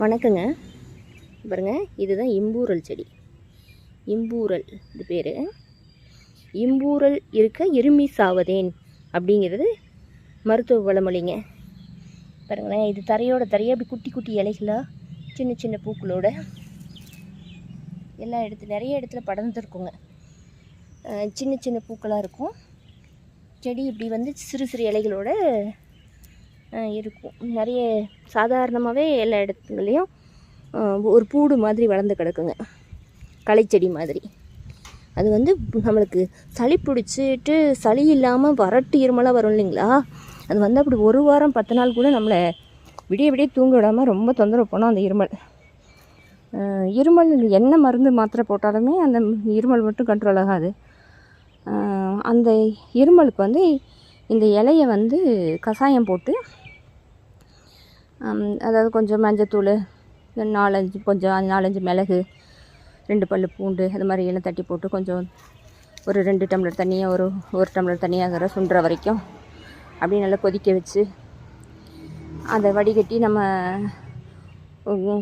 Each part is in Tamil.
வணக்கங்க. பாருங்கள் இதுதான் இம்பூரல் செடி. இம்பூரல் இது பேர். இம்பூரல் இருக்க எருமி சாவதேன் அப்படிங்கிறது மருத்துவ பழமொழிங்க பாருங்களேன் இது தரையோட தரையாக அப்படி குட்டி குட்டி இலைகளாக சின்ன சின்ன பூக்களோட எல்லா இடத்துல நிறைய இடத்துல படர்ந்துருக்குங்க. சின்ன சின்ன பூக்களாக இருக்கும். செடி இப்படி வந்து சிறு சிறு இலைகளோட இருக்கும். நிறைய சாதாரணமாகவே எல்லா இடத்துலையும் ஒரு பூடு மாதிரி வளர்ந்து கிடக்குங்க. களைச்செடி மாதிரி. அது வந்து நம்மளுக்கு சளி பிடிச்சிட்டு சளி இல்லாமல் வறட்டு இருமலாக வரும் இல்லைங்களா? அது வந்து அப்படி ஒரு வாரம் பத்து நாள் கூட நம்மளை விடிய விடிய தூங்க விடாமல் ரொம்ப தொந்தரவு போனோம் அந்த இருமல். இருமல் என்ன மருந்து மாத்திரை போட்டாலுமே அந்த இருமல் மட்டும் கண்ட்ரோல் ஆகாது. அந்த இருமலுக்கு வந்து இந்த இலையை வந்து கஷாயம் போட்டு அதாவது கொஞ்சம் மஞ்சத்தூள் நாலஞ்சு கொஞ்சம் நாலஞ்சு மிளகு ரெண்டு பல்லு பூண்டு அது மாதிரி எல்லாம் தட்டி போட்டு கொஞ்சம் ஒரு ரெண்டு டம்ளர் தண்ணியாக ஒரு ஒரு டம்ளர் தண்ணியாகிற சுண்டுற வரைக்கும் அப்படியே நல்லா கொதிக்க வச்சு அதை வடிகட்டி நம்ம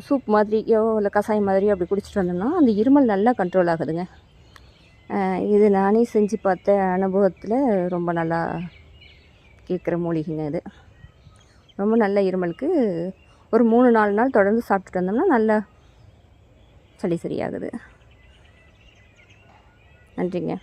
சூப் மாதிரியோ இல்லை கஷாயம் மாதிரியோ அப்படி குடிச்சிட்டு வந்தோம்னா அந்த இருமல் நல்லா கண்ட்ரோல் ஆகுதுங்க. இது நானே செஞ்சு பார்த்த அனுபவத்தில் ரொம்ப நல்லா கேட்குற மூலிகைங்க இது. ரொம்ப நல்ல இருமலுக்கு ஒரு மூணு நாலு நாள் தொடர்ந்து சாப்பிட்டுட்டு வந்தோம்னா நல்லா சளி சரியாகுது. நன்றிங்க.